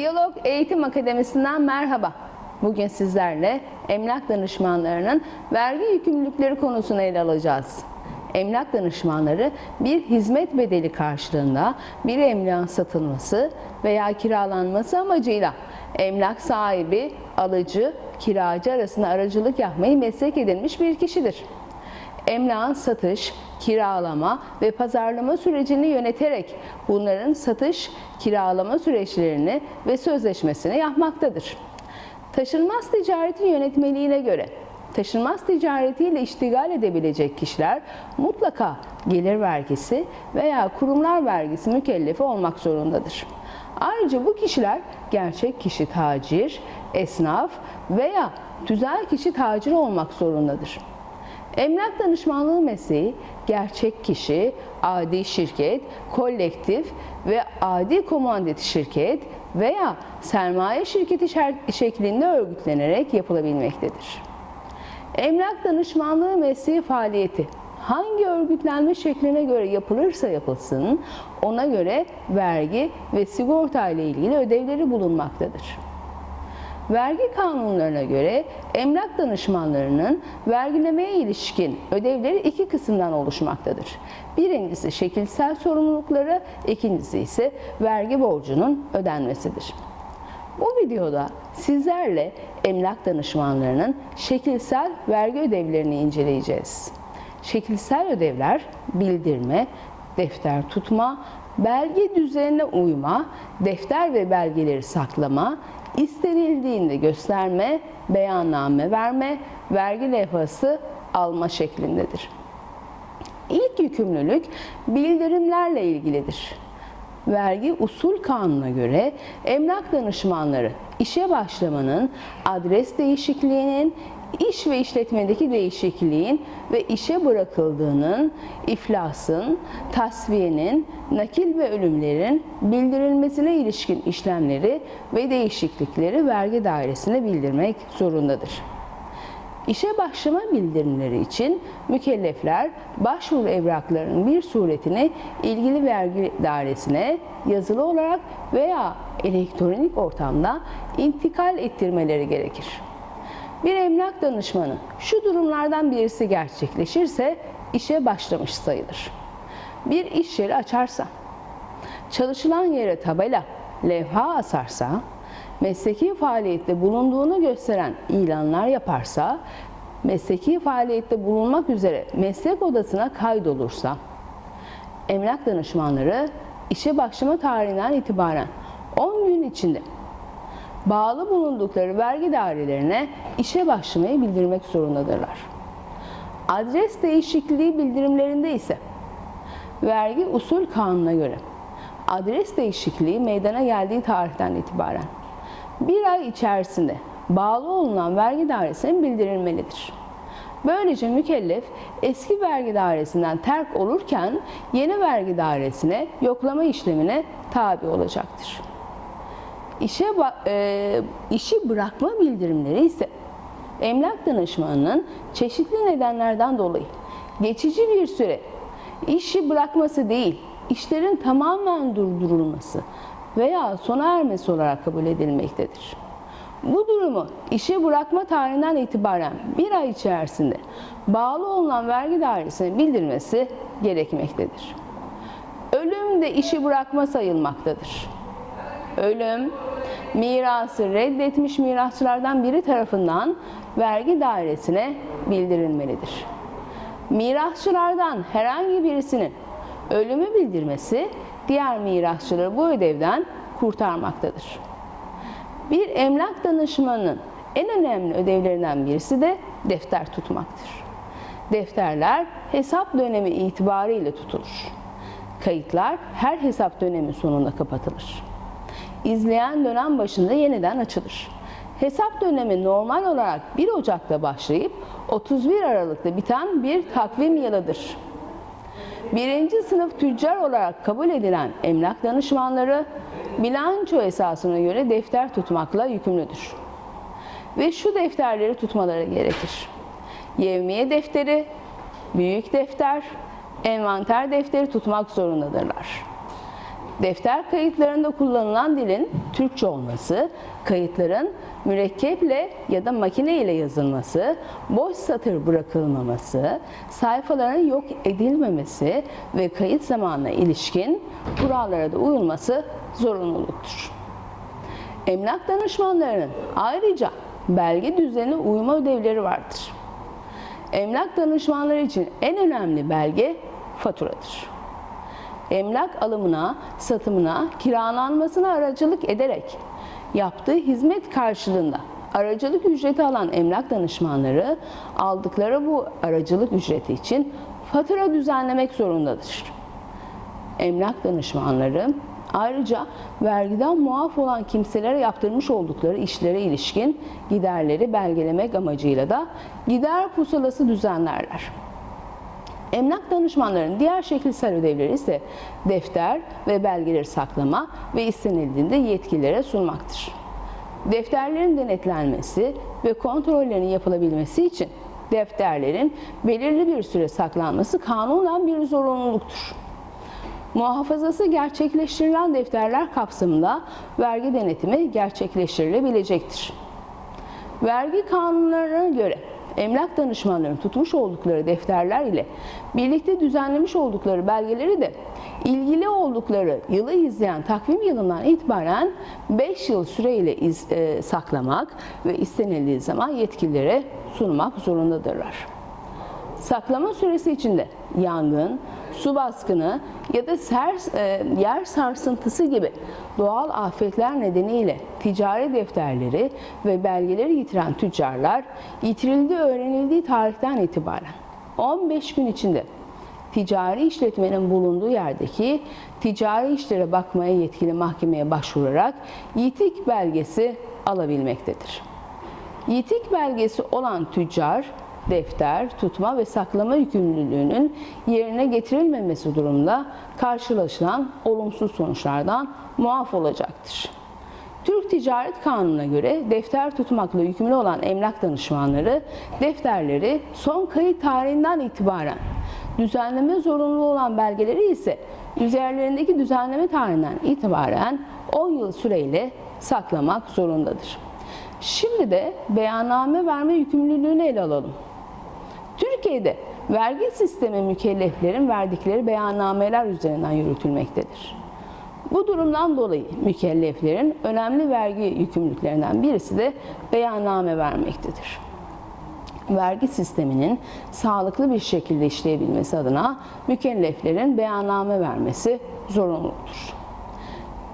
Diyalog Eğitim Akademisi'nden merhaba. Bugün sizlerle emlak danışmanlarının vergi yükümlülükleri konusunu ele alacağız. Emlak danışmanları bir hizmet bedeli karşılığında bir emlakın satılması veya kiralanması amacıyla emlak sahibi, alıcı, kiracı arasında aracılık yapmayı meslek edinmiş bir kişidir emlakın satış, kiralama ve pazarlama sürecini yöneterek bunların satış, kiralama süreçlerini ve sözleşmesini yapmaktadır. Taşınmaz ticaretin yönetmeliğine göre taşınmaz ticaretiyle iştigal edebilecek kişiler mutlaka gelir vergisi veya kurumlar vergisi mükellefi olmak zorundadır. Ayrıca bu kişiler gerçek kişi tacir, esnaf veya tüzel kişi tacir olmak zorundadır. Emlak danışmanlığı mesleği gerçek kişi, adi şirket, kolektif ve adi komanditi şirket veya sermaye şirketi şeklinde örgütlenerek yapılabilmektedir. Emlak danışmanlığı mesleği faaliyeti hangi örgütlenme şekline göre yapılırsa yapılsın ona göre vergi ve sigorta ile ilgili ödevleri bulunmaktadır. Vergi kanunlarına göre emlak danışmanlarının vergilemeye ilişkin ödevleri iki kısımdan oluşmaktadır. Birincisi şekilsel sorumlulukları, ikincisi ise vergi borcunun ödenmesidir. Bu videoda sizlerle emlak danışmanlarının şekilsel vergi ödevlerini inceleyeceğiz. Şekilsel ödevler bildirme, defter tutma, belge düzenine uyma, defter ve belgeleri saklama, istenildiğinde gösterme, beyanname verme, vergi levhası alma şeklindedir. İlk yükümlülük bildirimlerle ilgilidir. Vergi usul kanuna göre emlak danışmanları işe başlamanın, adres değişikliğinin, iş ve işletmedeki değişikliğin ve işe bırakıldığının, iflasın, tasfiyenin, nakil ve ölümlerin bildirilmesine ilişkin işlemleri ve değişiklikleri vergi dairesine bildirmek zorundadır. İşe başlama bildirimleri için mükellefler başvuru evraklarının bir suretini ilgili vergi dairesine yazılı olarak veya elektronik ortamda intikal ettirmeleri gerekir. Bir emlak danışmanı şu durumlardan birisi gerçekleşirse işe başlamış sayılır. Bir iş yeri açarsa, çalışılan yere tabela, levha asarsa, mesleki faaliyette bulunduğunu gösteren ilanlar yaparsa, mesleki faaliyette bulunmak üzere meslek odasına kaydolursa, emlak danışmanları işe başlama tarihinden itibaren 10 gün içinde bağlı bulundukları vergi dairelerine işe başlamayı bildirmek zorundadırlar. Adres değişikliği bildirimlerinde ise vergi usul kanununa göre adres değişikliği meydana geldiği tarihten itibaren bir ay içerisinde bağlı olunan vergi dairesine bildirilmelidir. Böylece mükellef eski vergi dairesinden terk olurken yeni vergi dairesine yoklama işlemine tabi olacaktır. İşe e, işi bırakma bildirimleri ise emlak danışmanının çeşitli nedenlerden dolayı geçici bir süre işi bırakması değil, işlerin tamamen durdurulması veya sona ermesi olarak kabul edilmektedir. Bu durumu işe bırakma tarihinden itibaren bir ay içerisinde bağlı olunan vergi dairesine bildirmesi gerekmektedir. Ölüm de işi bırakma sayılmaktadır. Ölüm, mirası reddetmiş mirasçılardan biri tarafından vergi dairesine bildirilmelidir. Mirasçılardan herhangi birisinin ölümü bildirmesi diğer mirasçıları bu ödevden kurtarmaktadır. Bir emlak danışmanının en önemli ödevlerinden birisi de defter tutmaktır. Defterler hesap dönemi itibariyle tutulur. Kayıtlar her hesap dönemi sonunda kapatılır. İzleyen dönem başında yeniden açılır. Hesap dönemi normal olarak 1 Ocak'ta başlayıp 31 Aralık'ta biten bir takvim yılıdır. Birinci sınıf tüccar olarak kabul edilen emlak danışmanları bilanço esasına göre defter tutmakla yükümlüdür. Ve şu defterleri tutmaları gerekir. Yevmiye defteri, büyük defter, envanter defteri tutmak zorundadırlar. Defter kayıtlarında kullanılan dilin Türkçe olması, kayıtların mürekkeple ya da makine ile yazılması, boş satır bırakılmaması, sayfaların yok edilmemesi ve kayıt zamanına ilişkin kurallara da uyulması zorunluluktur. Emlak danışmanlarının ayrıca belge düzenine uyma ödevleri vardır. Emlak danışmanları için en önemli belge faturadır. Emlak alımına, satımına, kiralanmasına aracılık ederek yaptığı hizmet karşılığında aracılık ücreti alan emlak danışmanları aldıkları bu aracılık ücreti için fatura düzenlemek zorundadır. Emlak danışmanları ayrıca vergiden muaf olan kimselere yaptırmış oldukları işlere ilişkin giderleri belgelemek amacıyla da gider pusulası düzenlerler. Emlak danışmanlarının diğer şekilsel ödevleri ise defter ve belgeleri saklama ve istenildiğinde yetkililere sunmaktır. Defterlerin denetlenmesi ve kontrollerinin yapılabilmesi için defterlerin belirli bir süre saklanması kanunen bir zorunluluktur. Muhafazası gerçekleştirilen defterler kapsamında vergi denetimi gerçekleştirilebilecektir. Vergi kanunlarına göre emlak danışmanlarının tutmuş oldukları defterler ile birlikte düzenlemiş oldukları belgeleri de ilgili oldukları yılı izleyen takvim yılından itibaren 5 yıl süreyle iz, e, saklamak ve istenildiği zaman yetkililere sunmak zorundadırlar. Saklama süresi içinde yangın, su baskını ya da ser, e, yer sarsıntısı gibi doğal afetler nedeniyle ticari defterleri ve belgeleri yitiren tüccarlar yitirildiği öğrenildiği tarihten itibaren 15 gün içinde ticari işletmenin bulunduğu yerdeki ticari işlere bakmaya yetkili mahkemeye başvurarak yitik belgesi alabilmektedir. Yitik belgesi olan tüccar, defter, tutma ve saklama yükümlülüğünün yerine getirilmemesi durumunda karşılaşılan olumsuz sonuçlardan muaf olacaktır. Türk Ticaret Kanunu'na göre defter tutmakla yükümlü olan emlak danışmanları defterleri son kayıt tarihinden itibaren düzenleme zorunlu olan belgeleri ise üzerlerindeki düzenleme tarihinden itibaren 10 yıl süreyle saklamak zorundadır. Şimdi de beyanname verme yükümlülüğünü ele alalım. Türkiye'de vergi sistemi mükelleflerin verdikleri beyannameler üzerinden yürütülmektedir. Bu durumdan dolayı mükelleflerin önemli vergi yükümlülüklerinden birisi de beyanname vermektedir. Vergi sisteminin sağlıklı bir şekilde işleyebilmesi adına mükelleflerin beyanname vermesi zorunludur.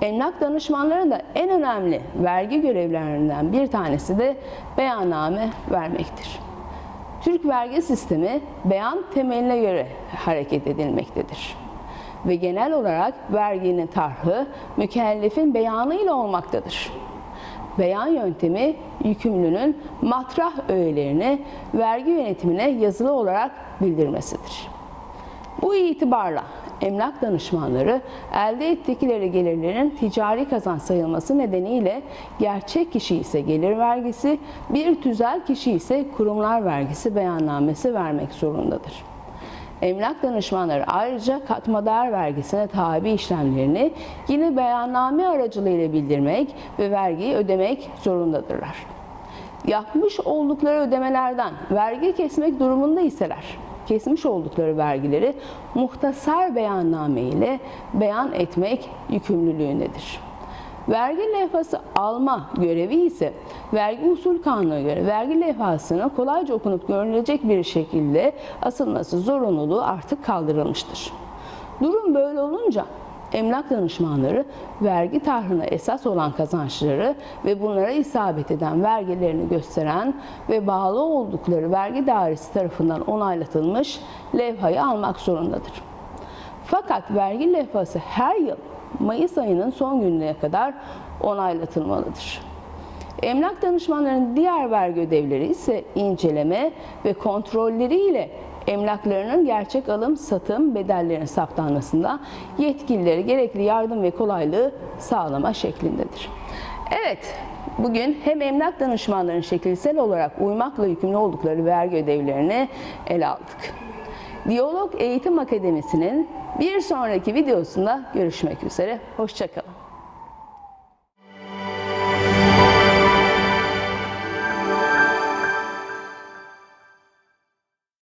Emlak danışmanlarının da en önemli vergi görevlerinden bir tanesi de beyanname vermektir. Türk vergi sistemi beyan temeline göre hareket edilmektedir. Ve genel olarak verginin tarhı mükellefin beyanı ile olmaktadır. Beyan yöntemi yükümlünün matrah öğelerini vergi yönetimine yazılı olarak bildirmesidir. Bu itibarla emlak danışmanları elde ettikleri gelirlerin ticari kazanç sayılması nedeniyle gerçek kişi ise gelir vergisi, bir tüzel kişi ise kurumlar vergisi beyannamesi vermek zorundadır. Emlak danışmanları ayrıca katma değer vergisine tabi işlemlerini yine beyanname aracılığıyla bildirmek ve vergiyi ödemek zorundadırlar. Yapmış oldukları ödemelerden vergi kesmek durumunda iseler, kesmiş oldukları vergileri muhtasar beyanname ile beyan etmek yükümlülüğündedir. Vergi levhası alma görevi ise vergi usul kanununa göre vergi levhasını kolayca okunup görülecek bir şekilde asılması zorunluluğu artık kaldırılmıştır. Durum böyle olunca emlak danışmanları vergi tarhına esas olan kazançları ve bunlara isabet eden vergilerini gösteren ve bağlı oldukları vergi dairesi tarafından onaylatılmış levhayı almak zorundadır. Fakat vergi levhası her yıl Mayıs ayının son gününe kadar onaylatılmalıdır. Emlak danışmanlarının diğer vergi ödevleri ise inceleme ve kontrolleri ile emlaklarının gerçek alım satım bedellerinin saptanmasında yetkilileri gerekli yardım ve kolaylığı sağlama şeklindedir. Evet, bugün hem emlak danışmanlarının şekilsel olarak uymakla yükümlü oldukları vergi ödevlerini ele aldık. Diyalog Eğitim Akademisi'nin bir sonraki videosunda görüşmek üzere. Hoşçakalın.